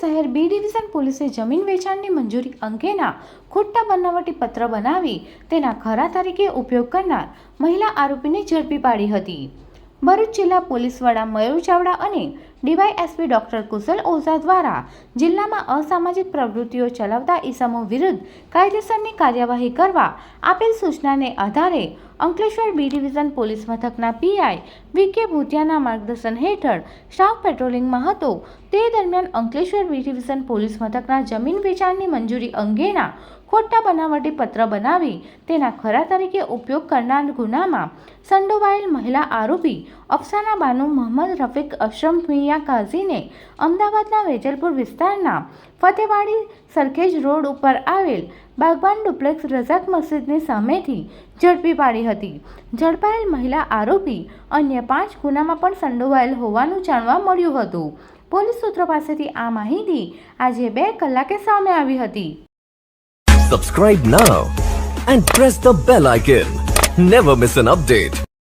શહેર B division પોલીસે જમીન વેચાણની મંજૂરી અંગેના ખોટા બનાવટી પત્ર બનાવી તેના ખરા તરીકે ઉપયોગ કરનાર મહિલા આરોપીને ઝડપી પાડી હતી. ભરૂચ જિલ્લા પોલીસ વડા મયુર ચાવડા અને ડીવાયએસપી ડોક્ટર કુશલ ઓઝા દ્વારા જિલ્લામાં અસામાજિક પ્રવૃત્તિઓ ચલાવતા ઈસમો વિરુદ્ધ કાયદેસરની કાર્યવાહી કરવા આપેલ સૂચનાને આધારે અંકલેશ્વર બી ડિવિઝન પોલીસ મથકના પીઆઈ વી કે ભૂતિયાના માર્ગદર્શન હેઠળ સ્ટાફ પેટ્રોલિંગમાં હતો. તે દરમિયાન અંકલેશ્વર બી ડિવિઝન પોલીસ મથકના જમીન વેચાણની મંજૂરી અંગેના ખોટા બનાવટી પત્ર બનાવી તેના ખરા તરીકે ઉપયોગ કરનાર ગુનામાં સંડોવાયેલ મહિલા આરોપી અફસાના બાનુ મોહમ્મદ રફીક અશરમ મિયા કાઝીને અમદાવાદના વેજલપુર વિસ્તારના ફતેવાડી સરખેજ રોડ ઉપર આવેલ બાગબાન ડુપ્લેક્સ રઝાક મસ્જિદની સામેથી ઝડપી પાડી હતી. ઝડપાયેલ મહિલા આરોપી અન્ય પાંચ ગુનામાં પણ સંડોવાયેલ હોવાનું જાણવા મળ્યું હતું. પોલીસ સૂત્રો પાસેથી આ માહિતી આજે બે કલાકે સામે આવી હતી. Subscribe now and press the bell icon never miss an update.